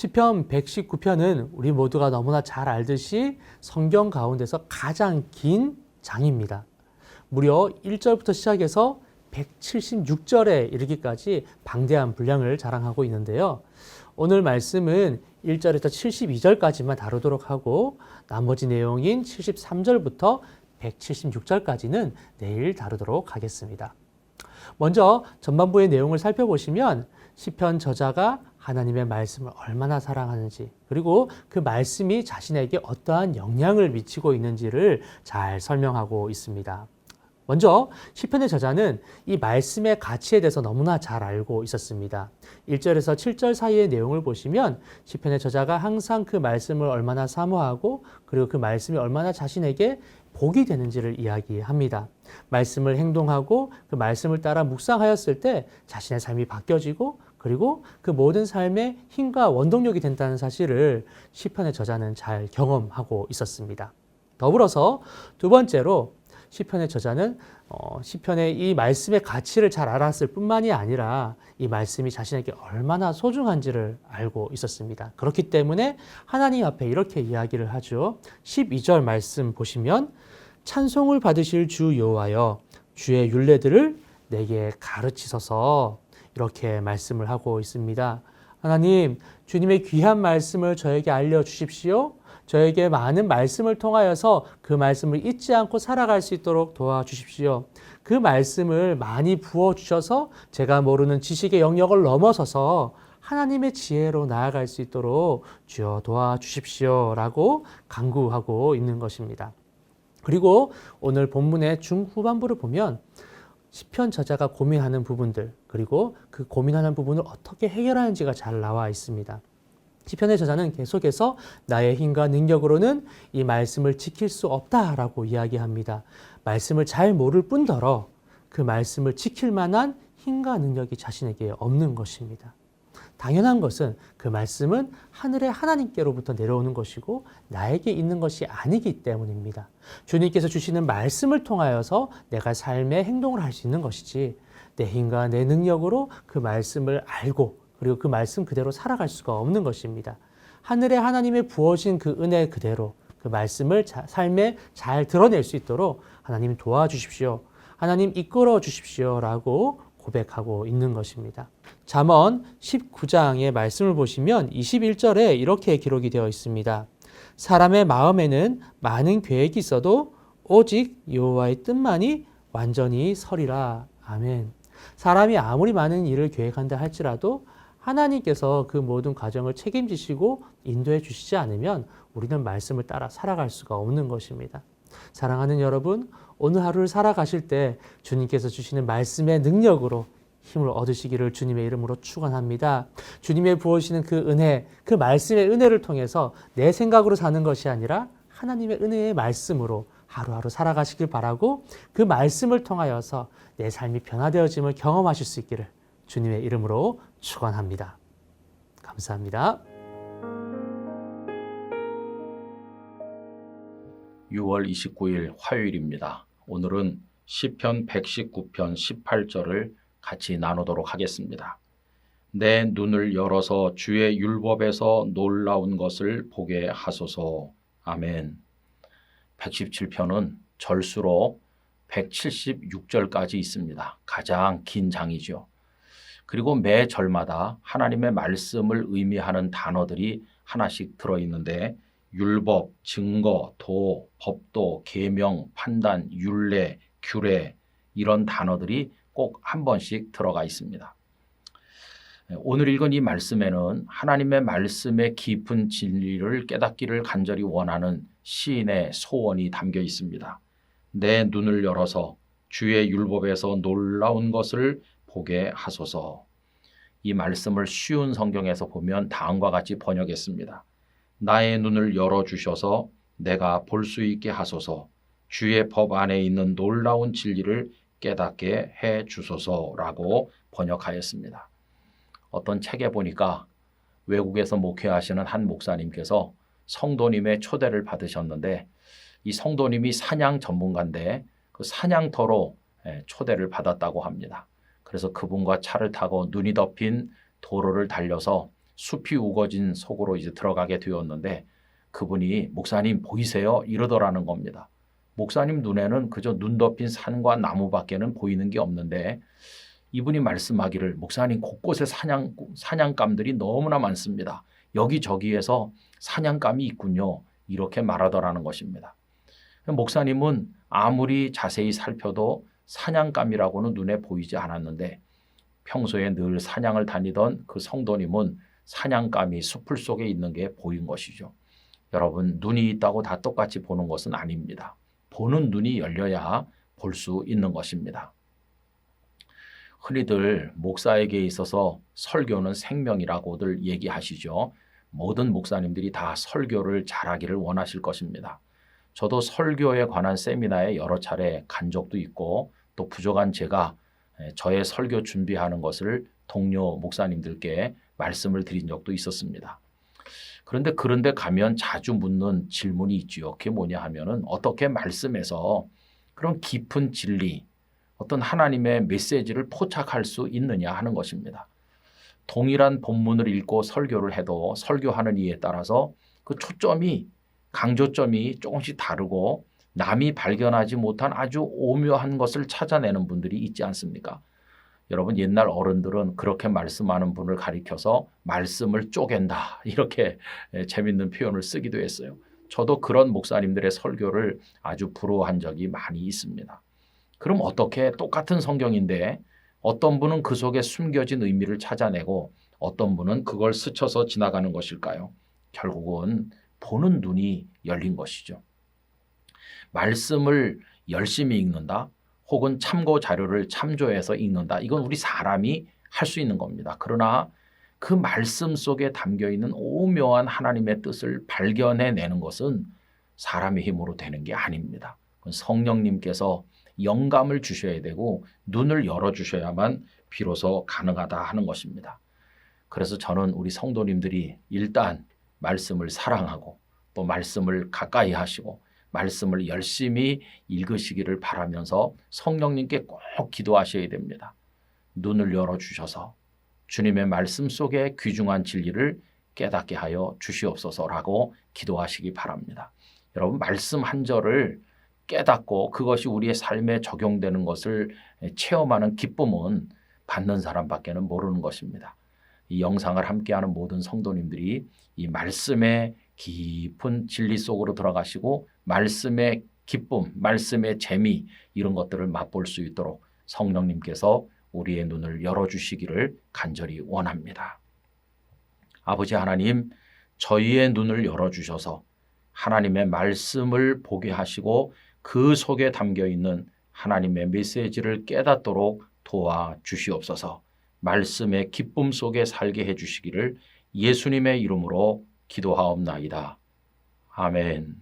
시편 119편은 우리 모두가 너무나 잘 알듯이 성경 가운데서 가장 긴 장입니다. 무려 1절부터 시작해서 176절에 이르기까지 방대한 분량을 자랑하고 있는데요. 오늘 말씀은 1절에서 72절까지만 다루도록 하고 나머지 내용인 73절부터 176절까지는 내일 다루도록 하겠습니다. 먼저 전반부의 내용을 살펴보시면 시편 저자가 하나님의 말씀을 얼마나 사랑하는지 그리고 그 말씀이 자신에게 어떠한 영향을 미치고 있는지를 잘 설명하고 있습니다. 먼저 시편의 저자는 이 말씀의 가치에 대해서 너무나 잘 알고 있었습니다. 1절에서 7절 사이의 내용을 보시면 시편의 저자가 항상 그 말씀을 얼마나 사모하고 그리고 그 말씀이 얼마나 자신에게 복이 되는지를 이야기합니다. 말씀을 행동하고 그 말씀을 따라 묵상하였을 때 자신의 삶이 바뀌어지고 그리고 그 모든 삶의 힘과 원동력이 된다는 사실을 시편의 저자는 잘 경험하고 있었습니다. 더불어서 두 번째로 시편의 저자는 어, 시편의 이 말씀의 가치를 잘 알았을 뿐만이 아니라 이 말씀이 자신에게 얼마나 소중한지를 알고 있었습니다. 그렇기 때문에 하나님 앞에 이렇게 이야기를 하죠. 12절 말씀 보시면 찬송을 받으실 주 여호와여 주의 율례들을 내게 가르치소서 이렇게 말씀을 하고 있습니다. 하나님, 주님의 귀한 말씀을 저에게 알려 주십시오. 저에게 많은 말씀을 통하여서 그 말씀을 잊지 않고 살아갈 수 있도록 도와주십시오. 그 말씀을 많이 부어 주셔서 제가 모르는 지식의 영역을 넘어서서 하나님의 지혜로 나아갈 수 있도록 주여 도와주십시오라고 강구하고 있는 것입니다. 그리고 오늘 본문의 중후반부를 보면 시편 저자가 고민하는 부분들 그리고 그 고민하는 부분을 어떻게 해결하는지가 잘 나와 있습니다. 시편의 저자는 계속해서 나의 힘과 능력으로는 이 말씀을 지킬 수 없다라고 이야기합니다. 말씀을 잘 모를 뿐더러 그 말씀을 지킬 만한 힘과 능력이 자신에게 없는 것입니다. 당연한 것은 그 말씀은 하늘의 하나님께로부터 내려오는 것이고 나에게 있는 것이 아니기 때문입니다. 주님께서 주시는 말씀을 통하여서 내가 삶의 행동을 할 수 있는 것이지 내 힘과 내 능력으로 그 말씀을 알고 그리고 그 말씀 그대로 살아갈 수가 없는 것입니다. 하늘의 하나님의 부어진 그 은혜 그대로 그 말씀을 자, 삶에 잘 드러낼 수 있도록 하나님 도와주십시오. 하나님 이끌어 주십시오라고 고백하고 있는 것입니다. 잠언 19장의 말씀을 보시면 21절에 이렇게 기록이 되어 있습니다. 사람의 마음에는 많은 계획이 있어도 오직 여호와의 뜻만이 완전히 서리라. 아멘. 사람이 아무리 많은 일을 계획한다 할지라도 하나님께서 그 모든 과정을 책임지시고 인도해 주시지 않으면 우리는 말씀을 따라 살아갈 수가 없는 것입니다. 사랑하는 여러분, 오늘 하루를 살아가실 때 주님께서 주시는 말씀의 능력으로 힘을 얻으시기를 주님의 이름으로 축원합니다. 주님의 부어주시는 그 은혜, 그 말씀의 은혜를 통해서 내 생각으로 사는 것이 아니라 하나님의 은혜의 말씀으로 하루하루 살아가시길 바라고 그 말씀을 통하여서 내 삶이 변화되어짐을 경험하실 수 있기를 주님의 이름으로 축원합니다. 감사합니다. 6월 29일 화요일입니다. 오늘은 시편 119편 18절을 같이 나누도록 하겠습니다. 내 눈을 열어서 주의 율법에서 놀라운 것을 보게 하소서. 아멘. 117편은 절수로 176절까지 있습니다. 가장 긴 장이죠. 그리고 매 절마다 하나님의 말씀을 의미하는 단어들이 하나씩 들어 있는데 율법, 증거, 도, 법도, 계명, 판단, 율례, 규례 이런 단어들이 꼭 한 번씩 들어가 있습니다. 오늘 읽은 이 말씀에는 하나님의 말씀의 깊은 진리를 깨닫기를 간절히 원하는 시인의 소원이 담겨 있습니다. 내 눈을 열어서 주의 율법에서 놀라운 것을 보게 하소서. 이 말씀을 쉬운 성경에서 보면 다음과 같이 번역했습니다. 나의 눈을 열어 주셔서 내가 볼 수 있게 하소서. 주의 법 안에 있는 놀라운 진리를 깨닫게 해 주소서라고 번역하였습니다. 어떤 책에 보니까 외국에서 목회하시는 한 목사님께서 성도님의 초대를 받으셨는데 이 성도님이 사냥 전문가인데 그 사냥터로 예, 초대를 받았다고 합니다. 그래서 그분과 차를 타고 눈이 덮인 도로를 달려서 숲이 우거진 속으로 이제 들어가게 되었는데 그분이 목사님 보이세요? 이러더라는 겁니다. 목사님 눈에는 그저 눈 덮인 산과 나무밖에는 보이는 게 없는데 이분이 말씀하기를 목사님 곳곳에 사냥 사냥감들이 너무나 많습니다. 여기저기에서 사냥감이 있군요. 이렇게 말하더라는 것입니다. 목사님은 아무리 자세히 살펴도 사냥감이라고는 눈에 보이지 않았는데 평소에 늘 사냥을 다니던 그 성도님은 사냥감이 숲을 속에 있는 게 보인 것이죠. 여러분, 눈이 있다고 다 똑같이 보는 것은 아닙니다. 보는 눈이 열려야 볼 수 있는 것입니다. 흔히들 목사에게 있어서 설교는 생명이라고들 얘기하시죠. 모든 목사님들이 다 설교를 잘하기를 원하실 것입니다. 저도 설교에 관한 세미나에 여러 차례 간 적도 있고 또 부족한 제가 저의 설교 준비하는 것을 동료 목사님들께 말씀을 드린 적도 있었습니다. 그런데 그런데 가면 자주 묻는 질문이 있지요. 그게 뭐냐 하면은 어떻게 말씀에서 그런 깊은 진리, 어떤 하나님의 메시지를 포착할 수 있느냐 하는 것입니다. 동일한 본문을 읽고 설교를 해도 설교하는 이에 따라서 그 초점이 강조점이 조금씩 다르고 남이 발견하지 못한 아주 오묘한 것을 찾아내는 분들이 있지 않습니까? 여러분 옛날 어른들은 그렇게 말씀하는 분을 가리켜서 말씀을 쪼갠다 이렇게 재밌는 표현을 쓰기도 했어요. 저도 그런 목사님들의 설교를 아주 부러워한 적이 많이 있습니다. 그럼 어떻게 똑같은 성경인데 어떤 분은 그 속에 숨겨진 의미를 찾아내고 어떤 분은 그걸 스쳐서 지나가는 것일까요? 결국은 보는 눈이 열린 것이죠. 말씀을 열심히 읽는다 혹은 참고 자료를 참조해서 읽는다. 이건 우리 사람이 할 수 있는 겁니다. 그러나 그 말씀 속에 담겨 있는 오묘한 하나님의 뜻을 발견해 내는 것은 사람의 힘으로 되는 게 아닙니다. 성령님께서 영감을 주셔야 되고 눈을 열어 주셔야만 비로소 가능하다 하는 것입니다. 그래서 저는 우리 성도님들이 일단 말씀을 사랑하고 또 말씀을 가까이 하시고 말씀을 열심히 읽으시기를 바라면서 성령님께 꼭 기도하셔야 됩니다. 눈을 열어 주셔서 주님의 말씀 속에 귀중한 진리를 깨닫게 하여 주시옵소서라고 기도하시기 바랍니다. 여러분 말씀 한 절을 깨닫고 그것이 우리의 삶에 적용되는 것을 체험하는 기쁨은 받는 사람밖에는 모르는 것입니다. 이 영상을 함께하는 모든 성도님들이 이 말씀의 깊은 진리 속으로 들어가시고 말씀의 기쁨, 말씀의 재미 이런 것들을 맛볼 수 있도록 성령님께서 우리의 눈을 열어주시기를 간절히 원합니다. 아버지 하나님, 저희의 눈을 열어주셔서 하나님의 말씀을 보게 하시고 그 속에 담겨 있는 하나님의 메시지를 깨닫도록 도와 주시옵소서. 말씀의 기쁨 속에 살게 해 주시기를 예수님의 이름으로 기도하옵나이다. 아멘.